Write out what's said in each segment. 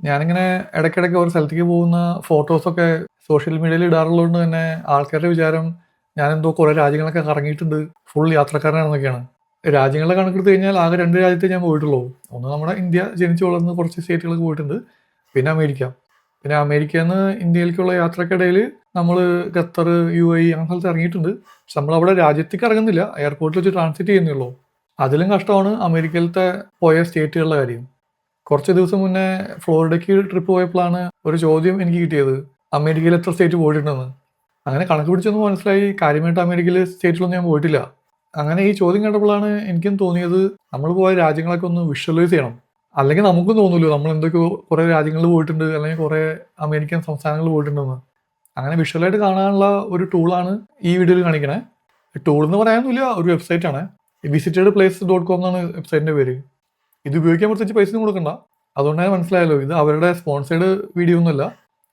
ഞാനിങ്ങനെ ഇടയ്ക്കിടയ്ക്ക് ഒരു സ്ഥലത്തേക്ക് പോകുന്ന ഫോട്ടോസൊക്കെ സോഷ്യൽ മീഡിയയിൽ ഇടാറുള്ളതുകൊണ്ട് തന്നെ ആൾക്കാരുടെ വിചാരം ഞാനെന്തോ കുറേ രാജ്യങ്ങളൊക്കെ കറങ്ങിയിട്ടുണ്ട് ഫുൾ യാത്രക്കാരനാണെന്നൊക്കെയാണ്. രാജ്യങ്ങളെ കണക്കെടുത്ത് കഴിഞ്ഞാൽ ആകെ രണ്ട് രാജ്യത്തെ ഞാൻ പോയിട്ടുള്ളൂ. ഒന്ന് നമ്മുടെ ഇന്ത്യ ജനിച്ചു വളർന്ന് കുറച്ച് സ്റ്റേറ്റുകളൊക്കെ പോയിട്ടുണ്ട് പിന്നെ അമേരിക്ക. പിന്നെ അമേരിക്കയിൽ നിന്ന് ഇന്ത്യയിലേക്കുള്ള യാത്രക്കിടയിൽ നമ്മൾ ഖത്തർ യു എ അങ്ങനെ സ്ഥലത്ത് ഇറങ്ങിയിട്ടുണ്ട്. പക്ഷെ നമ്മളവിടെ രാജ്യത്തേക്ക് ഇറങ്ങുന്നില്ല എയർപോർട്ടിൽ വെച്ച് ട്രാൻസിറ്റ് ചെയ്യുന്നുള്ളൂ അതിലും കഷ്ടമാണ് അമേരിക്കയിലത്തെ പോയ സ്റ്റേറ്റുകളുടെ കാര്യം. കുറച്ച് ദിവസം മുന്നേ ഫ്ലോറിഡയ്ക്ക് ട്രിപ്പ് പോയപ്പോഴാണ് ഒരു ചോദ്യം എനിക്ക് കിട്ടിയത്. അമേരിക്കയിൽ എത്ര സ്റ്റേറ്റ് പോയിട്ടുണ്ടെന്ന്. അങ്ങനെ കണക്ക് പിടിച്ചൊന്നും മനസ്സിലായി. കാര്യമായിട്ട് അമേരിക്കയിൽ സ്റ്റേറ്റിലൊന്നും ഞാൻ പോയിട്ടില്ല. അങ്ങനെ ഈ ചോദ്യം കണ്ടപ്പോഴാണ് എനിക്കും തോന്നിയത് നമ്മൾ പോയ രാജ്യങ്ങളൊക്കെ ഒന്ന് വിഷ്വലൈസ് ചെയ്യണം. അല്ലെങ്കിൽ നമുക്കും തോന്നുമല്ലോ നമ്മൾ എന്തൊക്കെയോ കുറേ രാജ്യങ്ങളിൽ പോയിട്ടുണ്ട് അല്ലെങ്കിൽ കുറേ അമേരിക്കൻ സംസ്ഥാനങ്ങളിൽ പോയിട്ടുണ്ടെന്ന്. അങ്ങനെ വിഷ്വലായിട്ട് കാണാനുള്ള ഒരു ടൂളാണ് ഈ വീഡിയോയിൽ കാണിക്കണേ. ടൂൾ എന്ന് പറയാനൊന്നുമില്ല ഒരു വെബ്സൈറ്റ് ആണ്. വിസിറ്റഡ് പ്ലേസ് ഡോട്ട് കോം എന്നാണ് വെബ്സൈറ്റിന്റെ പേര്. ഇത് ഉപയോഗിക്കാൻ പ്രത്യേകിച്ച് പൈസ ഒന്നും കൊടുക്കണ്ട. അതുകൊണ്ടാണ് മനസ്സിലായല്ലോ ഇത് അവരുടെ സ്പോൺസേഡ് വീഡിയോ ഒന്നുമല്ല.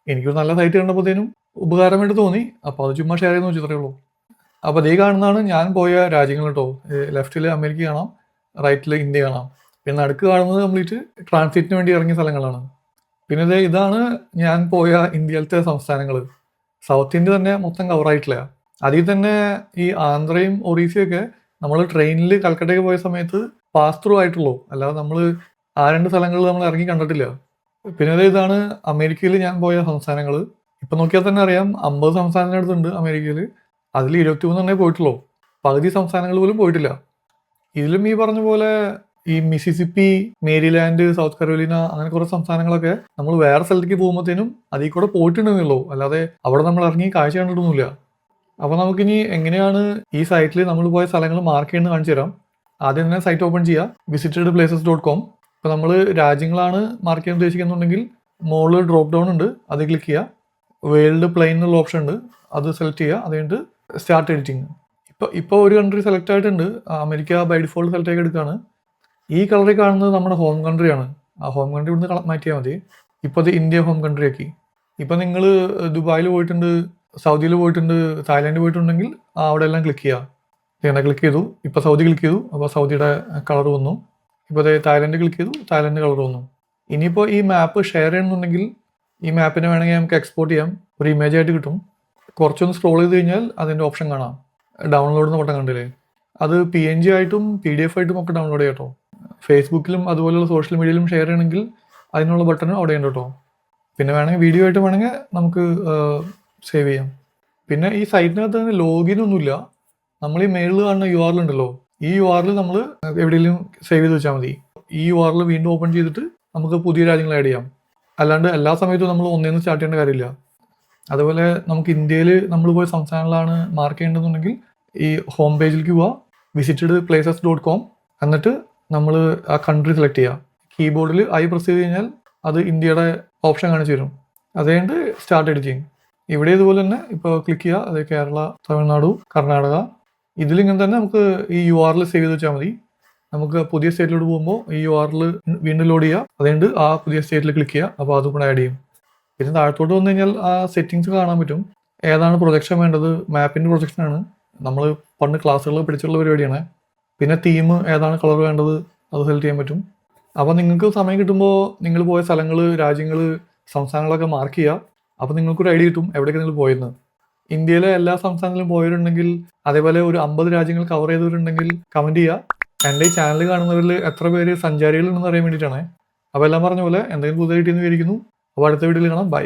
എനിക്കൊരു നല്ല സൈറ്റ് കണ്ടപ്പോഴത്തേനും ഉപകാരമായിട്ട് തോന്നി. അപ്പോൾ അത് ചുമ്മാ ഷെയർ ചെയ്യുന്ന വെച്ചിത്രേ ഉള്ളൂ. അപ്പോൾ അതേ കാണുന്നതാണ് ഞാൻ പോയ രാജ്യങ്ങൾ കേട്ടോ. ലെഫ്റ്റിൽ അമേരിക്ക കാണാം റൈറ്റിൽ ഇന്ത്യ കാണാം. പിന്നെ നടുക്ക് കാണുന്നത് കംപ്ലീറ്റ് ട്രാൻസിറ്റിന് വേണ്ടി ഇറങ്ങിയ സ്ഥലങ്ങളാണ്. പിന്നെ ഇതാണ് ഞാൻ പോയ ഇന്ത്യയിലത്തെ സംസ്ഥാനങ്ങൾ സൗത്ത് ഇന്ത്യ തന്നെ മൊത്തം കവറായിട്ടില്ല അതിൽ തന്നെ ഈ ആന്ധ്രയും ഒറീസയൊക്കെ നമ്മൾ ട്രെയിനിൽ കൽക്കട്ടയ്ക്ക് പോയ സമയത്ത് പാസ് ത്രൂ ആയിട്ടുള്ളൂ. അല്ലാതെ നമ്മൾ ആ രണ്ട് സ്ഥലങ്ങളിൽ നമ്മൾ ഇറങ്ങി കണ്ടിട്ടില്ല. പിന്നെ ഇതാണ് അമേരിക്കയിൽ ഞാൻ പോയ സംസ്ഥാനങ്ങൾ ഇപ്പം നോക്കിയാൽ തന്നെ അറിയാം അമ്പത് സംസ്ഥാനത്തിനടുത്തുണ്ട് അമേരിക്കയിൽ അതിൽ ഇരുപത്തി മൂന്നെണ്ണേ പോയിട്ടുള്ളൂ. പകുതി സംസ്ഥാനങ്ങൾ പോലും പോയിട്ടില്ല. ഇതിലും ഈ പറഞ്ഞ പോലെ ഈ മിസിസിപ്പി മേരിലാൻഡ് സൗത്ത് കരോലിന അങ്ങനെ കുറേ സംസ്ഥാനങ്ങളൊക്കെ നമ്മൾ വേറെ സ്ഥലത്തേക്ക് പോകുമ്പോഴത്തേനും അതിൽ കൂടെ പോയിട്ടുണ്ടെന്നുള്ളൂ അല്ലാതെ അവിടെ നമ്മൾ ഇറങ്ങി കാഴ്ച കണ്ടിട്ടൊന്നുമില്ല. അപ്പോൾ നമുക്കിനി എങ്ങനെയാണ് ഈ സൈറ്റിൽ നമ്മൾ പോയ സ്ഥലങ്ങൾ മാർക്ക് ചെയ്യുന്നത് കാണിച്ചു തരാം. ആദ്യം തന്നെ സൈറ്റ് ഓപ്പൺ ചെയ്യുക വിസിറ്റഡ് പ്ലേസസ് ഡോട്ട് കോം ഇപ്പോൾ നമ്മൾ രാജ്യങ്ങളാണ് മാർക്ക് ചെയ്യാൻ ഉദ്ദേശിക്കുന്നുണ്ടെങ്കിൽ മുകളിൽ ഡ്രോപ്പ് ഡൗൺ ഉണ്ട് അത് ക്ലിക്ക് ചെയ്യുക വേൾഡ് പ്ലെയിൻ എന്നുള്ള ഓപ്ഷൻ ഉണ്ട് അത് സെലക്ട് ചെയ്യുക അത് കഴിഞ്ഞിട്ട് സ്റ്റാർട്ട് എഡിറ്റിംഗ് ഇപ്പോൾ ഇപ്പോൾ ഒരു കൺട്രി സെലക്ട് ആയിട്ടുണ്ട് അമേരിക്ക ബൈ ഡിഫോൾട്ട് സെലക്ട് ആക്കി എടുക്കുകയാണ് ഈ കളറിൽ കാണുന്നത് നമ്മുടെ ഹോം കൺട്രി ആണ്. ആ ഹോം കൺട്രി ഇവിടുന്ന് മാറ്റിയാൽ മതി. ഇപ്പോൾ അത് ഇന്ത്യ ഹോം കൺട്രി ആക്കി. ഇപ്പോൾ നിങ്ങൾ ദുബായിൽ പോയിട്ടുണ്ട് സൗദിയിൽ പോയിട്ടുണ്ട് തായ്ലാൻഡ് പോയിട്ടുണ്ടെങ്കിൽ അവിടെ എല്ലാം ക്ലിക്ക് ചെയ്യുക ഇങ്ങനെ ക്ലിക്ക് ചെയ്തു. ഇപ്പോൾ സൗദി ക്ലിക്ക് ചെയ്തു. അപ്പോൾ സൗദിയുടെ കളർ വന്നു. ഇപ്പോൾ അതേ തായ്ലാൻഡ് ക്ലിക്ക് ചെയ്തു. തായ്ലാൻഡ് കളർ വന്നു. ഇനിയിപ്പോൾ ഈ മാപ്പ് ഷെയർ ചെയ്യണമെന്നുണ്ടെങ്കിൽ ഈ മാപ്പിനെ വേണമെങ്കിൽ നമുക്ക് എക്സ്പോർട്ട് ചെയ്യാം. ഒരു ഇമേജ് ആയിട്ട് കിട്ടും. കുറച്ചൊന്ന് സ്ക്രോൾ ചെയ്ത് കഴിഞ്ഞാൽ അതിന്റെ ഓപ്ഷൻ കാണാം. ഡൗൺലോഡ് എന്ന് പറഞ്ഞാൽ കണ്ടില്ലേ? അത് പി എൻ ജി ആയിട്ടും പി ഡി എഫ് ആയിട്ടും ഒക്കെ ഡൗൺലോഡ് ചെയ്യാം കേട്ടോ. ഫേസ്ബുക്കിലും അതുപോലെയുള്ള സോഷ്യൽ മീഡിയയിലും ഷെയർ ചെയ്യണമെങ്കിൽ അതിനുള്ള ബട്ടൺ അവിടെ ഉണ്ട് കേട്ടോ. പിന്നെ വേണമെങ്കിൽ വീഡിയോ ആയിട്ട് വേണമെങ്കിൽ നമുക്ക് സേവ് ചെയ്യാം. പിന്നെ ഈ സൈറ്റിനകത്ത് തന്നെ ലോഗിൻ ഒന്നുമില്ല. നമ്മൾ ഈ മെയിലിൽ കാണുന്ന യു ആറിൽ ഉണ്ടല്ലോ. ഈ യു ആറിൽ നമ്മൾ എവിടെയെങ്കിലും സേവ് ചെയ്ത് വെച്ചാൽ മതി. ഈ യു ആറിൽ വീണ്ടും ഓപ്പൺ ചെയ്തിട്ട് നമുക്ക് പുതിയ രാജ്യങ്ങൾ ആഡ് ചെയ്യാം. അല്ലാണ്ട് എല്ലാ സമയത്തും നമ്മൾ ഒന്നേന്ന് സ്റ്റാർട്ട് ചെയ്യേണ്ട കാര്യമില്ല. അതുപോലെ നമുക്ക് ഇന്ത്യയിൽ നമ്മൾ പോയ സംസ്ഥാനങ്ങളാണ് മാർക്ക് ചെയ്യേണ്ടതെന്നുണ്ടെങ്കിൽ ഈ ഹോം പേജിലേക്ക് പോവുക വിസിറ്റഡ് പ്ലേസസ് ഡോട്ട് കോം എന്നിട്ട് നമ്മൾ ആ കൺട്രി സെലക്ട് ചെയ്യുക കീബോർഡിൽ ഐ പ്രസ് ചെയ്ത് കഴിഞ്ഞാൽ അത് ഇന്ത്യയുടെ ഓപ്ഷൻ കാണിച്ചു തരും. അതുകൊണ്ട് സ്റ്റാർട്ട് എഡിറ്റിംഗ് ഇവിടെ ഇതുപോലെ തന്നെ ഇപ്പോൾ ക്ലിക്ക് ചെയ്യുക. അത് കേരള തമിഴ്നാടു കർണാടക. ഇതിലിങ്ങനെ തന്നെ നമുക്ക് ഈ യു ആറിൽ സേവ് ചെയ്ത് വെച്ചാൽ മതി. നമുക്ക് പുതിയ സ്റ്റേറ്റിലോട്ട് പോകുമ്പോൾ ഈ യു ആറിൽ വീണ്ടും ലോഡ് ചെയ്യുക. അതുകൊണ്ട് ആ പുതിയ സ്റ്റേറ്റിൽ ക്ലിക്ക് ചെയ്യുക. അപ്പോൾ അതും കൂടെ ആഡ് ചെയ്യും. പിന്നെ താഴത്തോട്ട് വന്നു കഴിഞ്ഞാൽ ആ സെറ്റിങ്സ് കാണാൻ പറ്റും. ഏതാണ് പ്രൊജക്ഷൻ വേണ്ടത്? മാപ്പിന്റെ പ്രൊജക്ഷനാണ് നമ്മൾ പണ്ട് ക്ലാസ്സുകൾ പഠിച്ചുള്ള പരിപാടിയാണ്. പിന്നെ തീം ഏതാണ് കളർ വേണ്ടത്? അത് സെലക്ട് ചെയ്യാൻ പറ്റും. അപ്പോൾ നിങ്ങൾക്ക് സമയം കിട്ടുമ്പോൾ നിങ്ങൾ പോയ സ്ഥലങ്ങൾ രാജ്യങ്ങൾ സംസ്ഥാനങ്ങളൊക്കെ മാർക്ക് ചെയ്യുക. അപ്പോൾ നിങ്ങൾക്കൊരു ഐഡിയ കിട്ടും എവിടെയൊക്കെ നിങ്ങൾ പോയെന്ന്. ഇന്ത്യയിലെ എല്ലാ സംസ്ഥാനങ്ങളിലും പോയവരുണ്ടെങ്കിൽ അതേപോലെ ഒരു അമ്പത് രാജ്യങ്ങൾ കവർ ചെയ്തവരുണ്ടെങ്കിൽ കമന്റ് ചെയ്യുക എന്റെ ഈ ചാനൽ കാണുന്നവരിൽ എത്ര പേര് സഞ്ചാരികളുണ്ടെന്ന് അറിയാൻ വേണ്ടിയിട്ടാണ്. അപ്പോൾ എല്ലാം പറഞ്ഞ പോലെ എന്തെങ്കിലും പുതിയ കിട്ടിയെന്ന് വിചാരിക്കുന്നു. അപ്പോൾ അടുത്ത വീഡിയോയിൽ കാണാം. ബൈ